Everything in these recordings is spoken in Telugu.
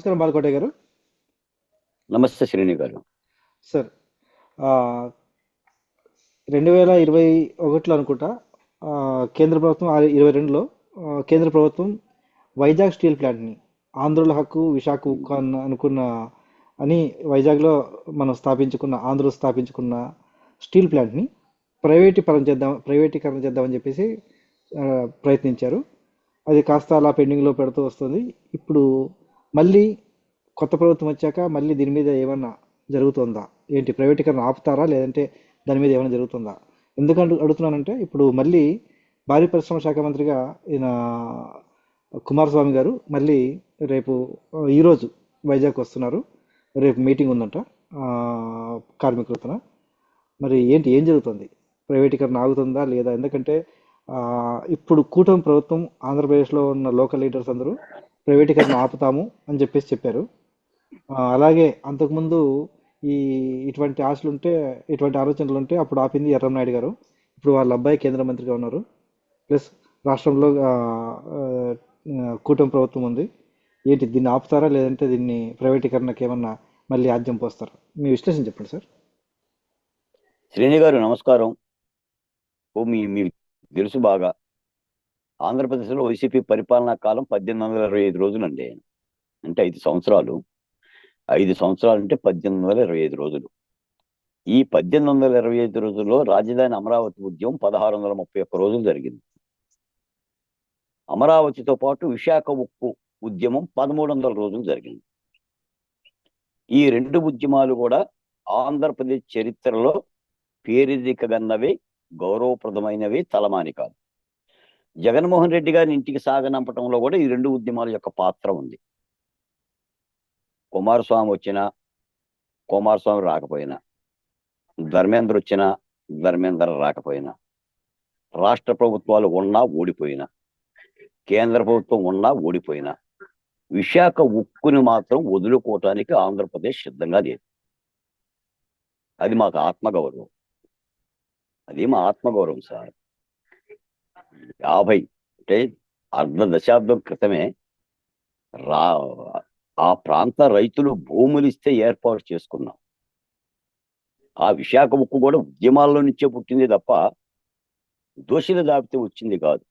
నమస్కారం బాలకోటయ్య గారు. నమస్తే శ్రేణి గారు. సార్ రెండు వేల ఇరవై ఒకటిలో అనుకుంటా కేంద్ర ప్రభుత్వం ఇరవై రెండులో కేంద్ర ప్రభుత్వం వైజాగ్ స్టీల్ ప్లాంట్ని ఆంధ్రుల హక్కు విశాఖ ఉక్కు అన్న అనుకున్న అని వైజాగ్లో మనం స్థాపించుకున్న ఆంధ్రులు స్థాపించుకున్న స్టీల్ ప్లాంట్ని ప్రైవేటీకరణ చేద్దాం ప్రైవేటీకరణ చేద్దామని చెప్పేసి ప్రయత్నించారు. అది కాస్త అలా పెండింగ్లో పెడుతూ వస్తుంది. ఇప్పుడు మళ్ళీ కొత్త ప్రభుత్వం వచ్చాక మళ్ళీ దీని మీద ఏమన్నా జరుగుతుందా? ఏంటి? ప్రైవేటీకరణ ఆపుతారా? లేదంటే దాని మీద ఏమైనా జరుగుతుందా? ఎందుకంటే అడుగుతున్నానంటే ఇప్పుడు మళ్ళీ భారీ పరిశ్రమ శాఖ మంత్రిగా ఈయన కుమారస్వామి గారు మళ్ళీ రేపు ఈరోజు వైజాగ్ వస్తున్నారు. రేపు మీటింగ్ ఉందంట కార్మికులతోన. మరి ఏంటి? ఏం జరుగుతుంది? ప్రైవేటీకరణ ఆగుతుందా లేదా? ఎందుకంటే ఇప్పుడు కూటమి ప్రభుత్వం ఆంధ్రప్రదేశ్లో ఉన్న లోకల్ లీడర్స్ అందరూ ప్రైవేటీకరణ ఆపుతాము అని చెప్పేసి చెప్పారు. అలాగే అంతకుముందు ఈ ఇటువంటి ఆశలు ఉంటే ఇటువంటి ఆలోచనలు ఉంటే అప్పుడు ఆపింది ఎర్రంనాయుడు గారు. ఇప్పుడు వాళ్ళ అబ్బాయి కేంద్ర మంత్రిగా ఉన్నారు. ప్లస్ రాష్ట్రంలో కూటమి ప్రభుత్వం ఉంది. ఏంటి దీన్ని ఆపుతారా? లేదంటే దీన్ని ప్రైవేటీకరణకి ఏమన్నా మళ్ళీ ఆద్యం పోస్తారా? మీ విశ్లేషణ చెప్పండి సార్. శ్రేణి గారు నమస్కారం. ఓ మీ మీకు తెలుసు బాగా. ఆంధ్రప్రదేశ్లో వైసీపీ పరిపాలనా కాలం పద్దెనిమిది వందల ఇరవై ఐదు రోజులండి. అంటే ఐదు సంవత్సరాలు. ఐదు సంవత్సరాలు అంటే పద్దెనిమిది వందల ఇరవై ఐదు రోజులు. ఈ పద్దెనిమిది వందల ఇరవై ఐదు రోజుల్లో రాజధాని అమరావతి ఉద్యమం పదహారు వందల ముప్పై ఒక్క రోజులు జరిగింది. అమరావతితో పాటు విశాఖ ఉక్కు ఉద్యమం పదమూడు వందల రోజులు జరిగింది. ఈ రెండు ఉద్యమాలు కూడా ఆంధ్రప్రదేశ్ చరిత్రలో పేరెదికగన్నవి గౌరవప్రదమైనవి తలమాని కాదు జగన్మోహన్ రెడ్డి గారిని ఇంటికి సాగనంపటంలో కూడా ఈ రెండు ఉద్యమాల యొక్క పాత్ర ఉంది. కుమారస్వామి వచ్చినా కుమారస్వామి రాకపోయినా ధర్మేంద్ర వచ్చినా ధర్మేంద్ర రాకపోయినా రాష్ట్ర ప్రభుత్వాలు ఉన్నా ఓడిపోయినా కేంద్ర ప్రభుత్వం ఉన్నా ఓడిపోయినా విశాఖ ఉక్కుని మాత్రం వదులుకోవటానికి ఆంధ్రప్రదేశ్ సిద్ధంగా లేదు. అది మాకు ఆత్మగౌరవం. అది మా ఆత్మగౌరవం సార్. యాభై అంటే అర్ధ దశాబ్దం క్రితమే రా ఆ ప్రాంత రైతులు భూములు ఇస్తే ఏర్పాటు చేసుకున్నాం. ఆ విశాఖ ఉక్కు కూడా ఉద్యమాల్లో నుంచే పుట్టింది తప్ప దోషులు దాపితే వచ్చింది కాదు.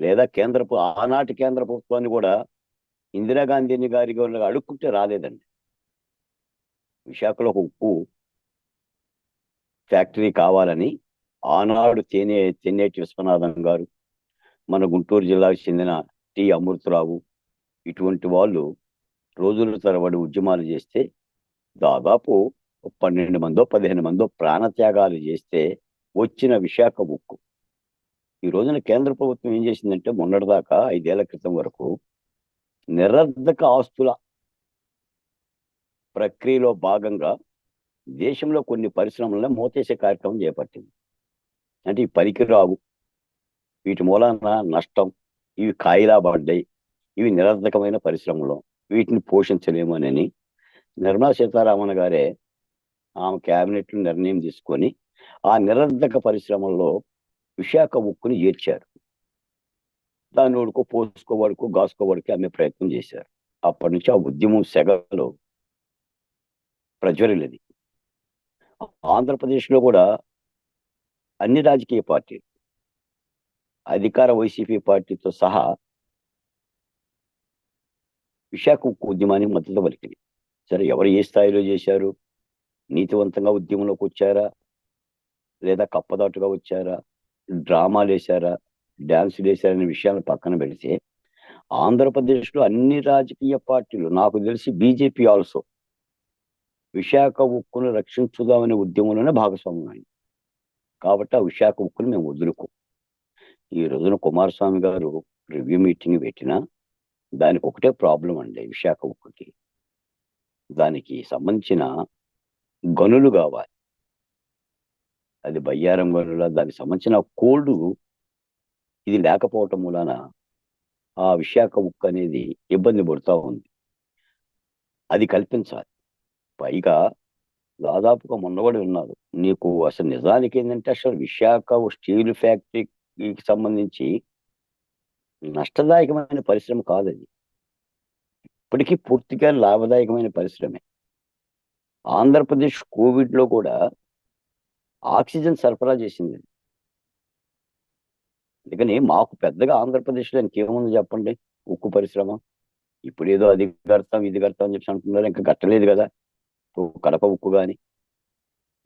లేదా కేంద్ర ఆనాటి కేంద్ర ప్రభుత్వాన్ని కూడా ఇందిరాగాంధీని గారి గారు అడుక్కుంటే రాలేదండి. విశాఖలో ఒక ఉప్పు ఫ్యాక్టరీ కావాలని ఆనాడు తేనే తెన్నేటి విశ్వనాథం గారు మన గుంటూరు జిల్లాకు చెందిన టి. అమృతరావు ఇటువంటి వాళ్ళు రోజుల తరబడి ఉద్యమాలు చేస్తే దాదాపు పన్నెండు మందో పదిహేను మందో ప్రాణత్యాగాలు చేస్తే వచ్చిన విశాఖ ఉక్కు ఈ రోజున కేంద్ర ప్రభుత్వం ఏం చేసిందంటే మొన్నటిదాకా ఐదేళ్ళ క్రితం వరకు నిరర్ధక ఆస్తుల ప్రక్రియలో భాగంగా దేశంలో కొన్ని పరిశ్రమలను మూతేసే కార్యక్రమం చేపట్టింది. అంటే ఇవి పనికిరావు. వీటి మూలాన నష్టం ఇవి కాయిలా పడ్డాయి ఇవి నిరర్ధకమైన పరిశ్రమలు వీటిని పోషించలేమోనని నిర్మలా సీతారామన్ గారే ఆమె క్యాబినెట్లో నిర్ణయం తీసుకొని ఆ నిరర్ధక పరిశ్రమల్లో విశాఖ ఉక్కుని ఏర్చారు దాన్ని వాడుకో పోసుకోవాడుకో గాసుకోవాడికి అమ్మే ప్రయత్నం చేశారు. అప్పటి నుంచి ఆ ఉద్యమం సెగలో ప్రజ్వరిల్లది. ఆంధ్రప్రదేశ్లో కూడా అన్ని రాజకీయ పార్టీలు. అధికార వైసీపీ పార్టీతో సహా విశాఖ ఉద్యమానికి మద్దతు పలికింది. సరే ఎవరు ఏ స్థాయిలో చేశారు? నీతివంతంగా ఉద్యమంలోకి వచ్చారా? లేదా కప్పదాటుగా వచ్చారా? డ్రామాలు వేశారా? డ్యాన్సులు వేశారా అనే విషయాలను పక్కన పెడితే ఆంధ్రప్రదేశ్లో అన్ని రాజకీయ పార్టీలు నాకు తెలిసి బీజేపీ ఆల్సో విశాఖ ఉక్కును రక్షించుదామనే ఉద్యమంలోనే భాగస్వామ్యం అయింది కాబట్టి ఆ విశాఖ ఉక్కును మేము వదులుకోం. ఈ రోజున కుమారస్వామి గారు రివ్యూ మీటింగ్ పెట్టినా దానికి ఒకటే ప్రాబ్లం అండి విశాఖ ఉక్కుకి దానికి సంబంధించిన గనులు కావాలి. అది బయ్యారం గనుల దానికి సంబంధించిన కోల్డ్ ఇది లేకపోవటం వలన ఆ విశాఖ ఉక్కు అనేది ఇబ్బంది పడుతూ ఉంది. అది కల్పించాలి. పైగా దాదాపుగా మొన్నబడి ఉన్నారు. నీకు అసలు నిజానికి ఏంటంటే అసలు విశాఖ స్టీల్ ఫ్యాక్టరీకి సంబంధించి నష్టదాయకమైన పరిశ్రమ కాదు అది ఇప్పటికీ పూర్తిగా లాభదాయకమైన పరిశ్రమే. ఆంధ్రప్రదేశ్ కోవిడ్లో కూడా ఆక్సిజన్ సరఫరా చేసింది. అందుకని మాకు పెద్దగా ఆంధ్రప్రదేశ్లో ఇంకేముంది చెప్పండి? ఉక్కు పరిశ్రమ. ఇప్పుడు ఏదో అది కడతాం ఇది కడతాం అని చెప్పి అంటున్నారు ఇంకా కట్టలేదు కదా. కడప ఉక్కు కానీ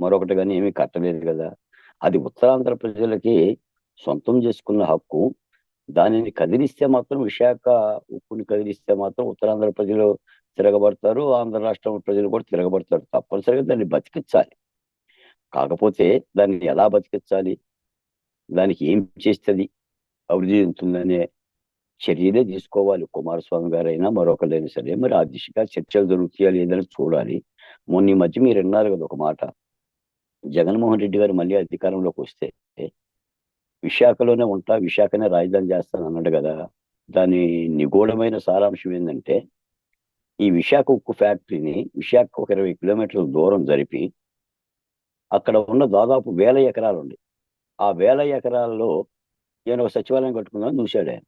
మరొకటి కానీ ఏమీ కట్టలేదు కదా. అది ఉత్తరాంధ్ర ప్రజలకి సొంతం చేసుకున్న హక్కు. దానిని కదిలిస్తే మాత్రం విశాఖ ఉక్కుని కదిలిస్తే మాత్రం ఉత్తరాంధ్ర ప్రజలు తిరగబడతారు ఆంధ్ర రాష్ట్రం ప్రజలు కూడా తిరగబడతారు. తప్పనిసరిగా దాన్ని బతికించాలి. కాకపోతే దాన్ని ఎలా బతికించాలి? దానికి ఏం చేస్తుంది? అభివృద్ధి చెందుతుందనే చర్యలే తీసుకోవాలి. కుమారస్వామి గారైనా మరొకరైనా సరే. మరి ఆ దిశగా చర్చలు జరుగుతాయా లేదని చూడాలి. మొన్న ఈ మధ్య మీరు విన్నారు కదా ఒక మాట. జగన్మోహన్ రెడ్డి గారు మళ్ళీ అధికారంలోకి వస్తే విశాఖలోనే ఉంటా విశాఖనే రాజధాని చేస్తాను అన్నాడు కదా. దాని నిగూఢమైన సారాంశం ఏంటంటే ఈ విశాఖ ఉక్కు ఫ్యాక్టరీని విశాఖ ఒక ఇరవై కిలోమీటర్ల దూరం జరిపి అక్కడ ఉన్న దాదాపు వేల ఎకరాలు ఉంది ఆ వేల ఎకరాల్లో నేను ఒక సచివాలయం కట్టుకుందామని చూశాడు ఆయన.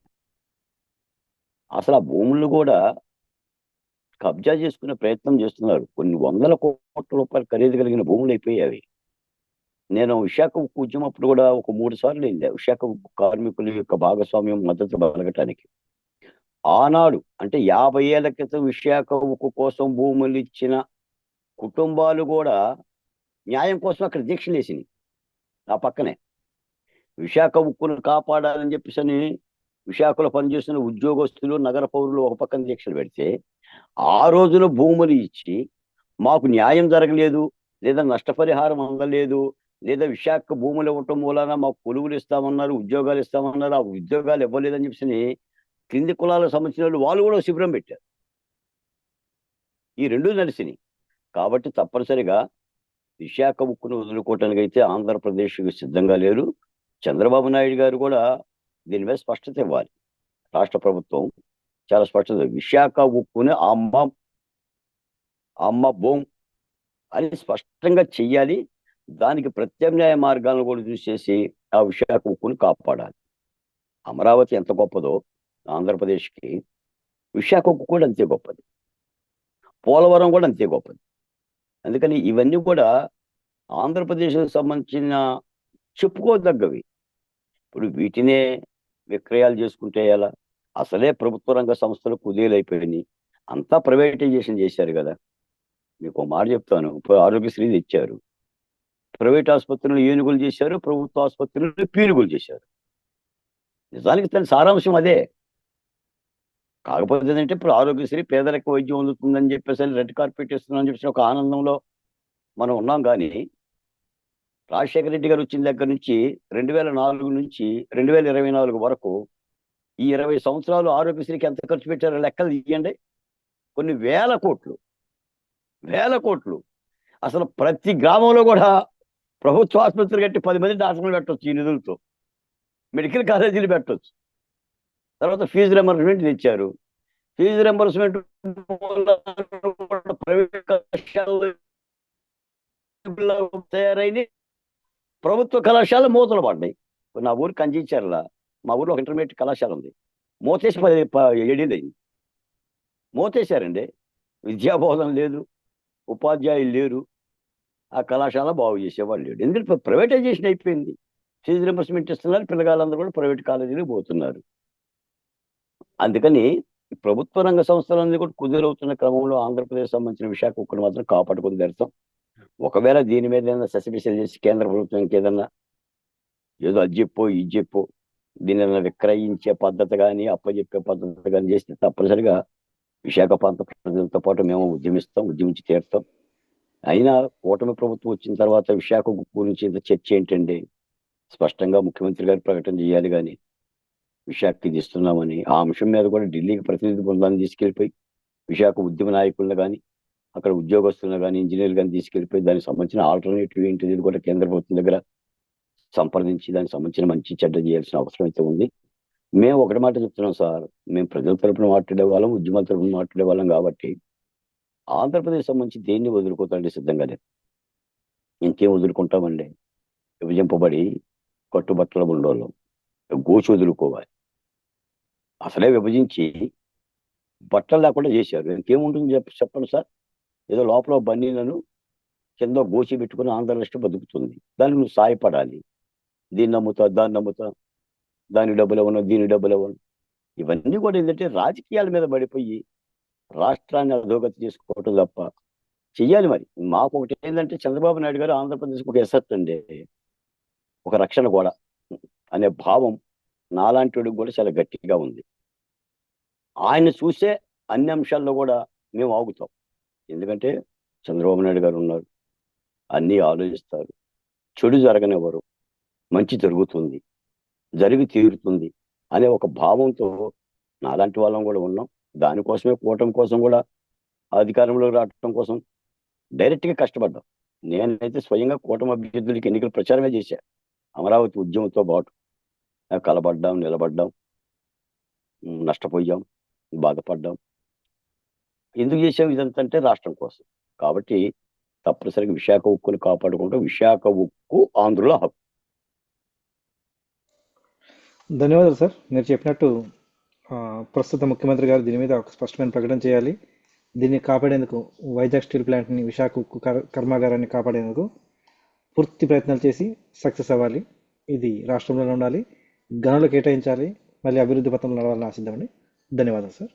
అసలు ఆ భూములు కూడా కబ్జా చేసుకునే ప్రయత్నం చేస్తున్నారు. కొన్ని వందల కోట్ల రూపాయలు ఖరీదు కలిగిన భూములు అయిపోయాయి నేను విశాఖ ఉక్కు ఉద్యమప్పుడు కూడా ఒక మూడు సార్లు వెళ్ళా. విశాఖ ఉక్కు కార్మికుల యొక్క భాగస్వామ్యం మద్దతు బలగటానికి ఆనాడు అంటే యాభై ఏళ్ళ క్రితం విశాఖ ఉక్కు కోసం భూములు ఇచ్చిన కుటుంబాలు కూడా న్యాయం కోసం అక్కడ దీక్షలు వేసినాయి. ఆ పక్కనే. విశాఖ ఉక్కును కాపాడాలని చెప్పేసి అని విశాఖలో పనిచేస్తున్న ఉద్యోగస్తులు నగర పౌరులు ఒక పక్కన దీక్షలు పెడితే ఆ రోజున భూములు ఇచ్చి మాకు న్యాయం జరగలేదు లేదా నష్టపరిహారం అందలేదు లేదా విశాఖ భూములు ఇవ్వటం మూలాన మాకు కొలువులు ఇస్తామన్నారు ఉద్యోగాలు ఇస్తామన్నారు ఆ ఉద్యోగాలు ఇవ్వలేదని చెప్పి కింది కులాలకు సంబంధించిన వాళ్ళు వాళ్ళు కూడా శిబిరం పెట్టారు. ఈ రెండు నడిచినాయి. కాబట్టి తప్పనిసరిగా విశాఖ ఉక్కును వదులుకోవటానికి అయితే ఆంధ్రప్రదేశ్ సిద్ధంగా లేరు. చంద్రబాబు నాయుడు గారు కూడా దీని మీద స్పష్టత ఇవ్వాలి. రాష్ట్ర ప్రభుత్వం చాలా స్పష్టత విశాఖ ఉక్కుని అమ్మ అమ్మ బోం అని స్పష్టంగా చెయ్యాలి. దానికి ప్రత్యామ్నాయ మార్గాలను కూడా చూసేసి ఆ విశాఖ ఉక్కుని కాపాడాలి. అమరావతి ఎంత గొప్పదో ఆంధ్రప్రదేశ్కి విశాఖ ఉక్కు కూడా అంతే గొప్పది. పోలవరం కూడా అంతే గొప్పది. అందుకని ఇవన్నీ కూడా ఆంధ్రప్రదేశ్కి సంబంధించిన చెప్పుకోదగ్గవి. ఇప్పుడు వీటినే విక్రయాలు చేసుకుంటే ఎలా? అసలే ప్రభుత్వ రంగ సంస్థలు కుదేలైపోయినాయి. అంతా ప్రైవేటైజేషన్ చేశారు కదా. మీకు మాట చెప్తాను. ఇప్పుడు ఆరోగ్యశ్రీ ఇచ్చారు ప్రైవేట్ ఆసుపత్రులు ఏనుగులు చేశారు ప్రభుత్వ ఆసుపత్రులు పీనుగులు చేశారు. నిజానికి తన సారాంశం అదే. కాకపోతే ఏంటంటే ఇప్పుడు ఆరోగ్యశ్రీ పేదలకు వైద్యం అందుతుందని చెప్పేసి రెడ్ కార్పెట్ ఇస్తుందని చెప్పేసి ఒక ఆనందంలో మనం ఉన్నాం కానీ రాజశేఖర రెడ్డి గారు వచ్చిన దగ్గర నుంచి రెండు వేల నాలుగు నుంచి రెండు వేల ఇరవై నాలుగు వరకు ఈ ఇరవై సంవత్సరాలు ఆరోగ్యశ్రీకి ఎంత ఖర్చు పెట్టారో లెక్కలు తీయండి. కొన్ని వేల కోట్లు వేల కోట్లు. అసలు ప్రతి గ్రామంలో కూడా ప్రభుత్వ ఆసుపత్రి కట్టి పది మంది డాక్టర్లు పెట్టవచ్చు ఈ నిధులతో. మెడికల్ కాలేజీలు పెట్టవచ్చు తర్వాత ఫీజు రెంబర్స్మెంట్ తెచ్చారు. ఫీజు రెంబర్స్మెంట్ ప్రైవేట్ తయారైంది ప్రభుత్వ కళాశాల మూతలు పడ్డాయి. నా ఊరు కంచిచర్ల మా ఊర్లో ఒక ఇంటర్మీడియట్ కళాశాల ఉంది. మూతేసి పది ప- ఏడేళ్ళు అయింది మూతేశారండి. విద్యాబోధన లేదు ఉపాధ్యాయులు లేరు. ఆ కళాశాల బాగు చేసేవాళ్ళు లేడు ఎందుకంటే ప్రైవేటైజేషన్ అయిపోయింది. ఫీజు రింబర్స్మెంట్ ఇస్తున్నారు పిల్లగాళ్ళందరూ కూడా ప్రైవేట్ కాలేజీలకు పోతున్నారు. అందుకని ఈ ప్రభుత్వ రంగ సంస్థలన్నీ కూడా కుదురవుతున్న క్రమంలో ఆంధ్రప్రదేశ్ సంబంధించిన విశాఖ ఒక్కరు మాత్రం కాపాడుకుని తెరుతాం ఒకవేళ దీని మీద ఏదైనా ససిపిసలు చేసి కేంద్ర ప్రభుత్వానికి ఏదన్నా ఏదో అది చెప్పో ఇది చెప్పో దీని ఏదైనా విక్రయించే పద్ధతి కానీ అప్పచెప్పే పద్ధతి కానీ చేస్తే తప్పనిసరిగా విశాఖ ప్రాంత ప్రజలతో పాటు మేము ఉద్యమిస్తాం ఉద్యమించి తీరుతాం. అయినా కూటమి ప్రభుత్వం వచ్చిన తర్వాత విశాఖ గురించి ఇంత చర్చ ఏంటండి? స్పష్టంగా ముఖ్యమంత్రి గారు ప్రకటన చేయాలి కానీ విశాఖకి ఇస్తున్నామని ఆ అంశం మీద కూడా ఢిల్లీకి ప్రతినిధి బృందాన్ని తీసుకెళ్ళిపోయి విశాఖ ఉద్యమ నాయకులను కానీ అక్కడ ఉద్యోగస్తులను కానీ ఇంజనీర్లు కానీ తీసుకెళ్ళిపోయి దానికి సంబంధించిన ఆల్టర్నేటివ్ ఏంటిది కూడా కేంద్ర ప్రభుత్వం దగ్గర సంప్రదించి దానికి సంబంధించిన మంచి చెడ్డ చేయాల్సిన అవసరం అయితే ఉంది. మేము ఒకటి మాట చెప్తున్నాం సార్ మేము ప్రజల తరపున మాట్లాడే వాళ్ళం ఉద్యమాల తరపున మాట్లాడే వాళ్ళం కాబట్టి ఆంధ్రప్రదేశ్ సంబంధించి దేన్ని వదులుకోతాండి సిద్ధంగా లేదు. ఇంకేం వదులుకుంటామండి? విభజింపబడి కట్టుబట్టల ఉండోళ్ళం గోచి వదులుకోవాలి. అసలే విభజించి బట్టలు లేకుండా చేశారు. ఇంకేముంటుంది చెప్ప చెప్పండి సార్? ఏదో లోపల బన్నీలను కింద గోచి పెట్టుకుని ఆంధ్ర రాష్ట్రం బతుకుతుంది. దానికి నువ్వు సాయపడాలి. దీన్ని నమ్ముతా దాన్ని నమ్ముతా దాని డబ్బులు ఇవ్వను దీని డబ్బులు ఇవ్వను. ఇవన్నీ కూడా ఏంటంటే రాజకీయాల మీద పడిపోయి రాష్ట్రాన్ని అధోగతి చేసుకోవటం తప్ప చెయ్యాలి మరి. మాకు ఒకటి ఏంటంటే చంద్రబాబు నాయుడు గారు ఆంధ్రప్రదేశ్కి ఒక ఎసెట్ అండి. ఒక రక్షణ కూడా అనే భావం నాలాంటి వాడికి కూడా చాలా గట్టిగా ఉంది. ఆయన చూసే అన్ని అంశాల్లో కూడా మేము ఆగుతాం. ఎందుకంటే చంద్రబాబు నాయుడు గారు ఉన్నారు. అన్నీ ఆలోచిస్తారు. చెడు జరగనివ్వరు. మంచి జరుగుతుంది. జరిగి తీరుతుంది అనే ఒక భావంతో నాలాంటి వాళ్ళం కూడా ఉన్నాం. దానికోసమే కూటమి కోసం కూడా అధికారంలో రావటం కోసం డైరెక్ట్గా కష్టపడ్డాం. నేనైతే స్వయంగా కూటమి అభ్యర్థులకి ఎన్నికల ప్రచారమే చేశా. అమరావతి ఉద్యమంతో పాటు. కలబడ్డాం నిలబడ్డాం. నష్టపోయాం. బాధపడ్డాం. ఎందుకు చేసాం ఇదంతా అంటే రాష్ట్రం కోసం. కాబట్టి తప్పనిసరిగా విశాఖ ఉక్కును కాపాడుకుంటూ విశాఖ ఉక్కు ఆంధ్రుల హక్కు. ధన్యవాదాలు సార్. మీరు చెప్పినట్టు ప్రస్తుత ముఖ్యమంత్రి గారు దీని మీద ఒక స్పష్టమైన ప్రకటన చేయాలి. దీన్ని కాపాడేందుకు వైజాగ్ స్టీల్ ప్లాంట్ని విశాఖ ఉక్కు కర్మాగారాన్ని కాపాడేందుకు పూర్తి ప్రయత్నాలు చేసి సక్సెస్ అవ్వాలి. ఇది రాష్ట్రంలోనే ఉండాలి. గనులు కేటాయించాలి. మళ్ళీ అభివృద్ధి పథంలో నడవాలని ఆశిద్దామండి. ధన్యవాదాలు సార్.